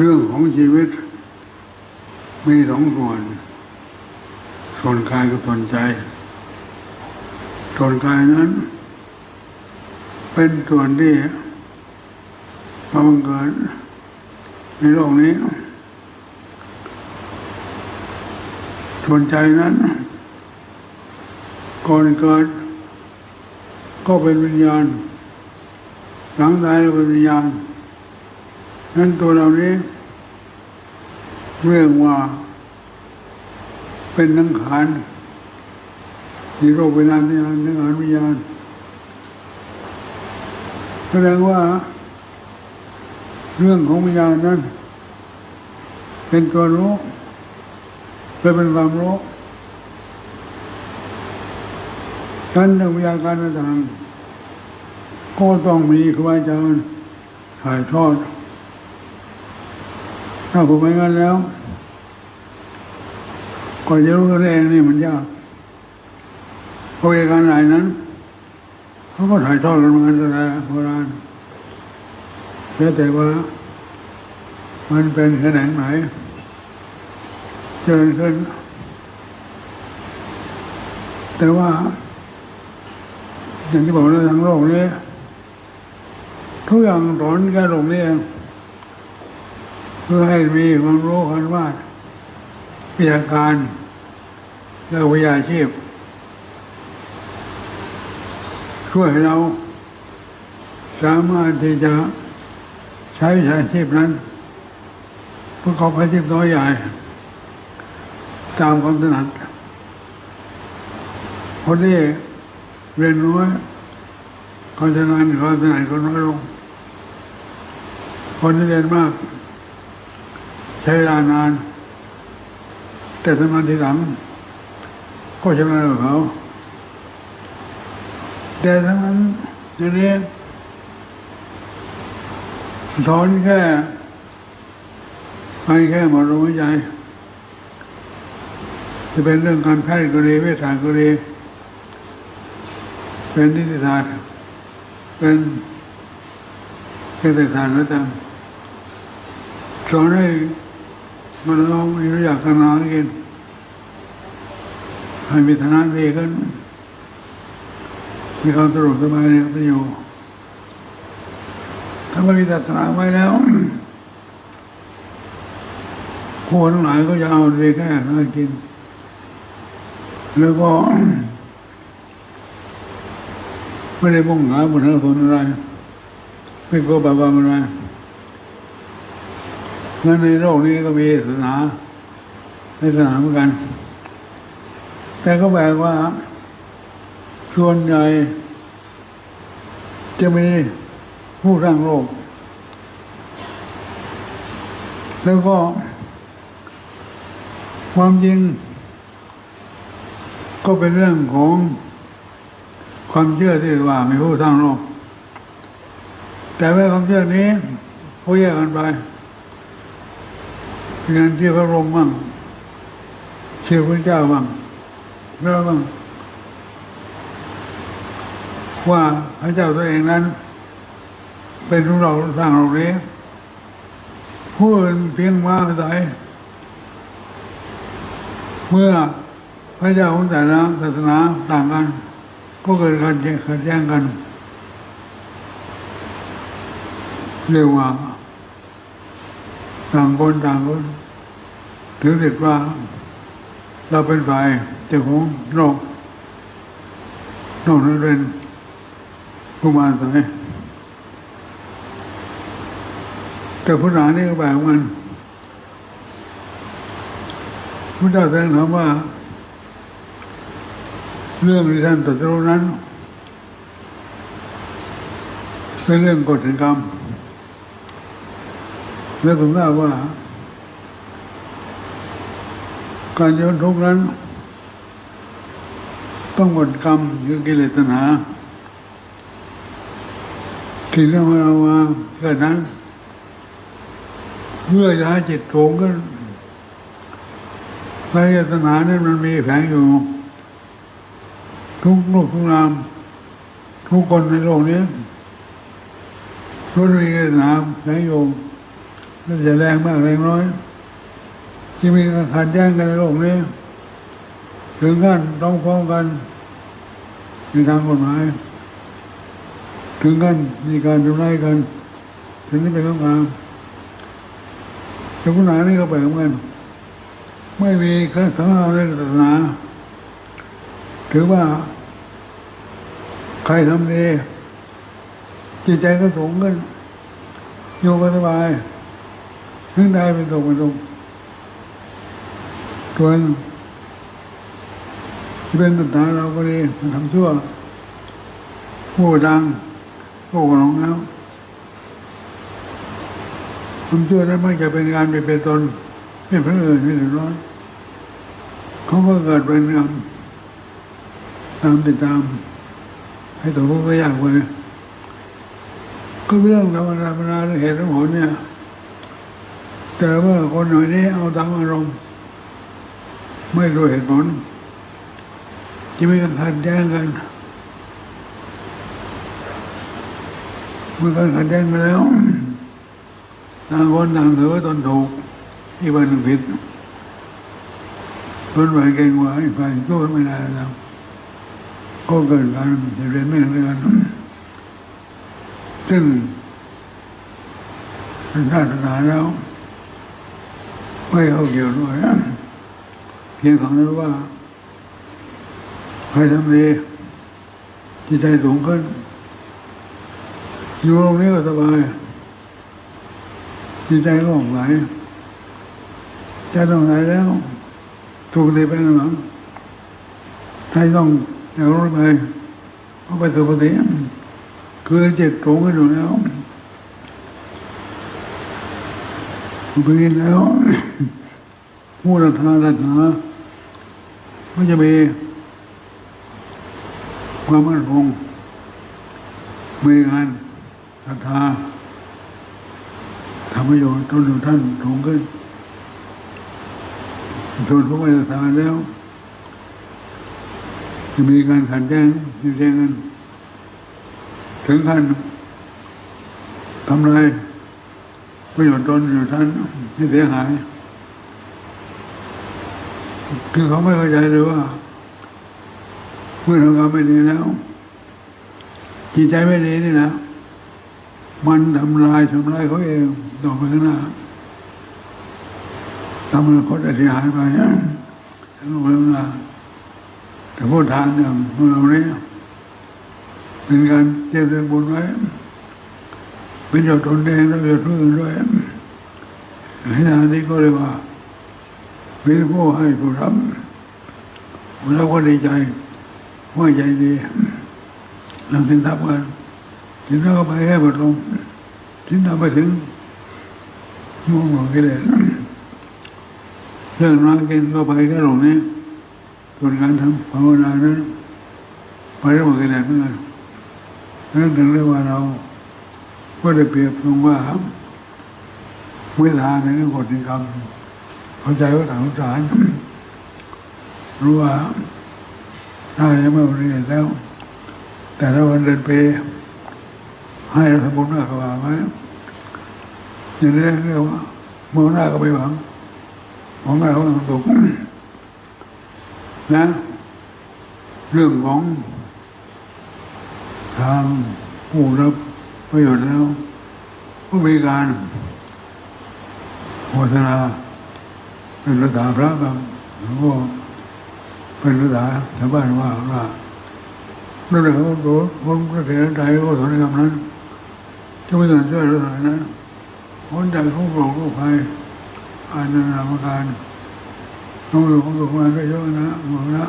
เรื่องของชีวิต มีสองส่วน ส่วนกายกับส่วนใจ ส่วนกายนั้น เป็นส่วนที่มาบังเกิดในโลกนี้ ส่วนใจนั้นก่อนเกิด ก็เป็นวิญญาณหลังตายก็เป็นวิญญาณ นั้นตัวเรานี้ เรียกว่า เป็นนังขานมีโรคเวลาที่นังขานวิญญาณแสดงว่า เรื่องของวิญญาณนั้น เป็นตัวรู้เป็นความรู้การเรื่องวิญญาณการต่างๆก็ต้องมีครูอาจารย์ถ่ายทอด ถ้าผมไม่งั้นแล้วก็จะรู้ตัวเองนี่มันยากเพราะเหตุการณ์หลนั้นเขาก็ถ่ายทอดกันมาตั้งแต่โบราณแล้วแต่ว่า มันเป็นแขนงไหนเจริญขึ้น แต่ว่า อย่างที่บอกแล้วทางโลกนี้ทุกอย่างสอนแค่ลกนี้เอง เพื่อให้มีความรู้กันว่าวิชาการและวิชาชีพ ช่วยให้เรา สามารถที่จะใช้วิชาชีพนั้นประกอบอาชีพน้อยใหญ่ ตามความถนัดคนที่เรียนน้ความถนัดความถนัดก็น้อยลงคนที่เรียนมาก เวลานาน แต่ทำงานทีหลัง ก็ชำนาญกว่าเขา แต่ทั้งนั้นอย่างนี้สอนแค่ไปแค่หมดรู้ใจจะเป็นเรื่องการแพทย์ก็ดีเวชศาสตร์ก็ดีเป็นนิติศาสตร์เป็นเศรษฐศาสตร์ก็ตามสอนให้ มันลองมีรู้จักกันมากินให้มีฐานะดีขึ้นมีความสะดวกสบายในประโยชน์ถ้าไม่มีศาสนาไว้แล้วคนทั้งหลายก็จะเอาดีแค่หากิน แล้วก็ไม่ได้มุ่งหาบุญผลอะไรไม่กลัวบาปอะไร งั้นในโลกนี้ก็มีศาสนาในศาสนาเหมือนกัน แต่ก็แปลว่า ส่วนใหญ่ จะมีผู้สร้างโลก แล้วก็ ความจริง ก็เป็นเรื่องของความเชื่อที่ว่ามีผู้สร้างโลก แต่ว่าความเชื่อนี้เขาแยกกันไป งานที่พระรมบ้างเชื่อพระเจ้าบ้างแล้วบ้างว่าพระเจ้าตัวเองนั้น เป็นผู้เราสร้างโลกนี้ผู้อื่นเพียงมาอาศัยเมื่อพระเจ้าของแต่ละศาสนาต่างกัน ก็เกิดการขัดแย้งกันเรียกว่า ต่างคนต่างคนถือสิทธิ์ว่า เราเป็นฝ่ายเจ้าของโลกโลกนั้นเป็นผู้มาอายแต่พุทธานี่ก็แบบมันพุทธเจ้าแสดงถามว่า เรื่องที่ท่านตรัสรู้นั้นเป็นเรื่องกฎแห่งกรรม และผมทราบว่า การย้อนทุกข์นั้น ต้องหมดกรรมคือกิเลสตัณหาที่เรื่องเรามาเกิดนั้นเพื่อจะให้จิตโถงขึ้นพระยตนานั้นมันมีแฝงอยู่ ทุกลูกทุกนาม ทุกคนในโลกนี้ล้วนมีกิเลสตัณหาแฝงอยู่ แล้วจะแรงมากแรงน้อย ที่มีการขัดแย้งกันในโลกนี้ ถึงขั้นต้องฟ้องกันในทางกฎหมาย ถึงขั้นมีการทำร้ายกัน ถึงที่เป็นสงครามศาสนานี่ก็แปลกเหมือนกันไม่มีข้าข้าในศาสนาถือว่า ใครทำดีจิตใจก็สูงขึ้นอยู่ก็สบาย ถึงได้เป็นสุขเป็นสุขส่วนที่เป็นตัณหาเราก็ดีมันทำชั่วผู้ดังผู้หลงแล้วทำชั่วนั้นไม่จะเป็นการเป็นเป็นตนเป็นเพื่ออื่นไม่เดือร้อนเขาก็เกิดเป็นกรรมตามติดตาม ให้ตัวผู้ก็ยากไปก็เรื่องธรรมดาธรรมดาเหตุและผลเนี่ย แต่ว่าคนหน่อยนี้เอาตามอารมณ์ ไม่รู้เหตุผลจะมีการขัดแย้งกันเมื่อการขัดแย้งกันแล้วต่างคนต่างถือว่าตนถูกที่วันหนึ่งผิดคนไหวเก่งกว่าอีกฝ่ายก็ไม่ได้แล้วก็เกิดการเรียนไม่เหมือนกันซึ่งเป็นศาสนาแล้ว ไม่เข้าเกี่ยวด้วยเพียงของนั้นว่าใครทำดีจิตใจสูงขึ้น อยู่ตรงนี้ก็สบายจิตใจก็หลงไหลจะต้องไหลแล้ว ถูกดีไปหลังใครต้องจะรู้ไปเพราไปสุคติคือจิตสูงขึ้นอยู่แล้ว ไปกินแล้ว ผู้รัทารัตนาก็จะมีความมั่นคงมีงานศรัทธาทำประโยชน์ต้นท่านสูงขึ้นส่วนผู้ไม่ศรัทธาแล้ว จะมีการขัดแย้งยืดแย้งกันถึงขั้นทำลาย ประโยชน์ตนอยู่ท่านให้เสียหาย คือเขาไม่เข้าใจเลยว่า เมื่อทำงานไม่ดีแล้วจิตใจไม่ดีนี่นะมันทำลายทำลายเขาเองต่อไปข้างหน้าทำให้คนเสียหายไปทั้งหมดนะแต่พูดทางอย่างเราเนี่ยเป็นการเจริญบุญไว้ เป็นยอดตนเองและยอดผู้อื่นด้วยให้ทางนี้ก็เลยว่ามีผู้ให้ผู้รับเราก็ดีใจว่าใจดีเราถึงทำกันถึงเราไปแค่บทลงถึงทำไปถึงมุ่งหวังกิเลสเรื่องน้อยกินก็ไปแค่หลงนี้ส่วนการทำภาวนานั้นไปเรื่องกิเลสเหมือนกันนั่นถึงเรียกว่าเรา ก็ได้เปรียบตรงว่าเวลาในเรื่องกฎแห่งกรรมเข้าใจว่าต่างสารรู้ว่าถ้ายังไม่เรียนแล้ว แต่ถ้าวันเดินไปให้สมบูรณ์มากว่าไหมอย่างนี้เรียกว่ามองหน้าก็ไม่หวังมองหน้าก็ต้องตกนะ เรื่องของทางผู้รับ ประโยชน์แล้วก็มีการโฆษณาเป็นรัฐาพระบางหรือว่าเป็นรัฐาชาวบ้านว่าว่านั่นแหละเขาโดนคนกระเสียใจก็สอนคำนั้นจะไม่ต้องช่วยรัฐานะคนใจเขาบอกลูกใครอ่านนามการน้องหลวงหลวงมาได้เยอะนะหมดนะ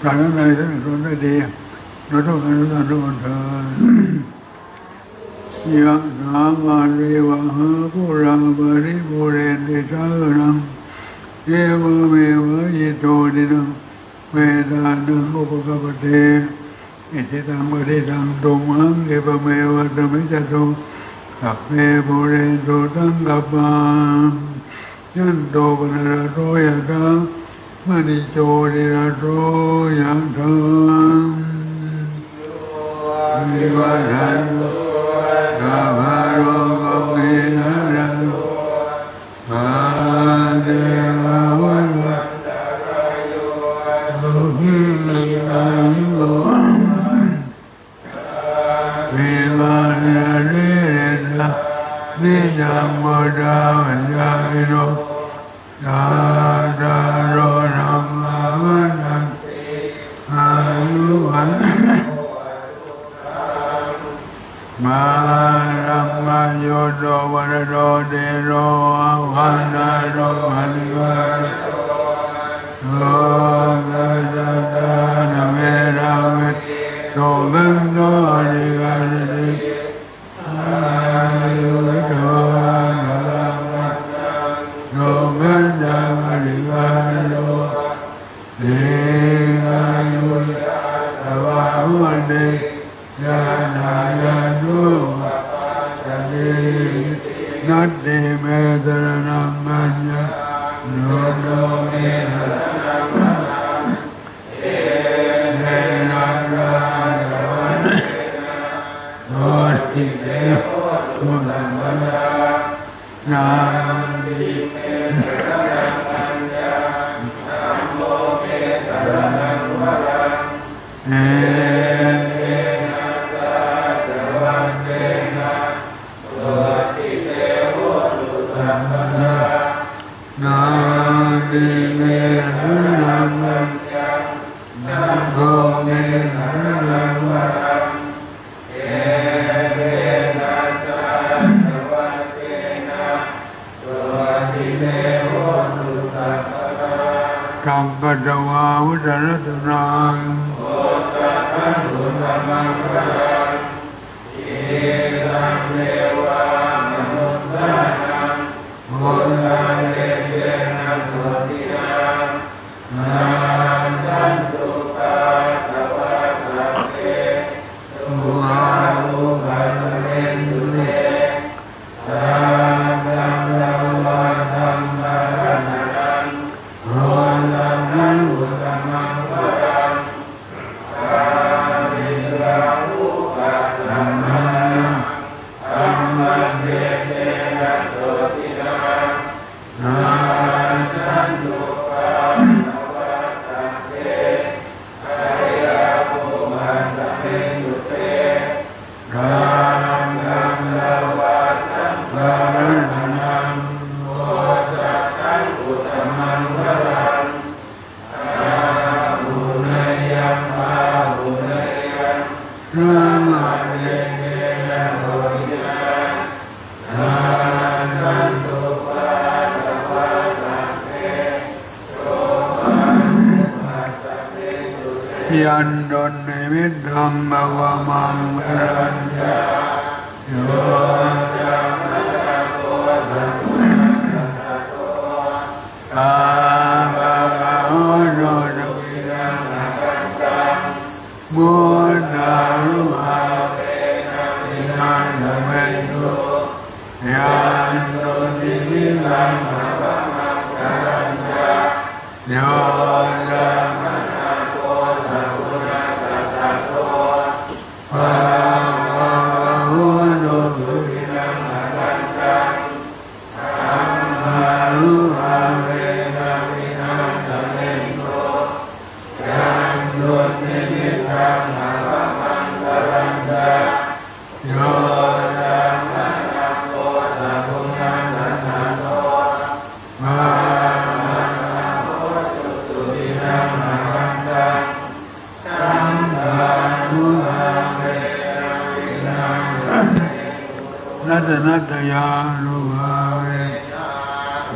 ปรารถนาท่านคนได้ดีเราต้องการทุกท่านทุกคนเถิด ยะถามานเรวะหาภูราบริบูเรนติสานังเยวะเมวะยิโตดินังเวดานังอุปกปเตอิทิตังปฏิตังตุมังเอปะเมวะตมิจโตสัพเพบุเรนโตตังกัปปายันโตปนระโรยะตามณิโจดิระโรยะตาวิวัฏันตุสัพพะโร วิวัณนิรันนิจัมบุตรวิญญาณโรดาดาโรนัมมาวันนันอายุวันมาลัมมาโยโดวันโดเดโรวันนาโรมันิวันโลกาจานาเมราเวโตเบงโนริ ติเตหุนังวันดานามิเตณังอัญญาธัมโมเมสรณัวรังเอเตนะสาจวังเตนะสุติเตหุตุสัมปนานามิ 我忍了，就是。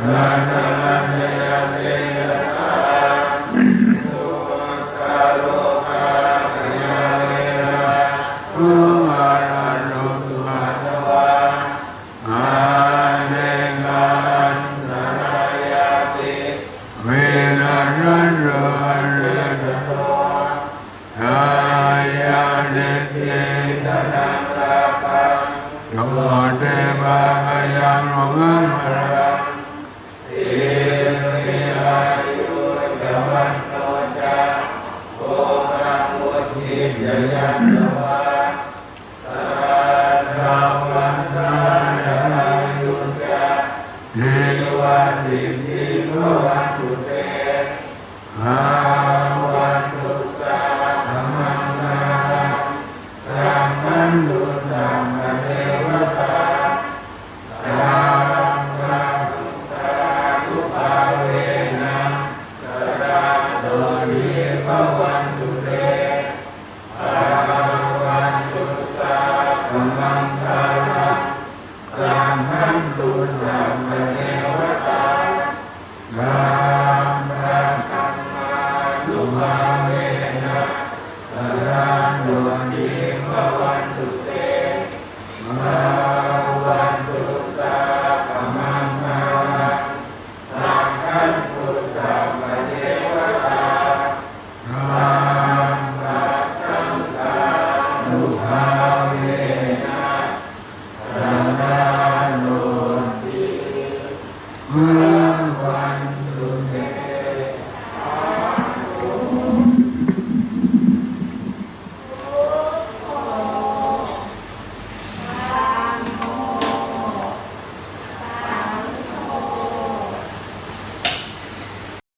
Nana.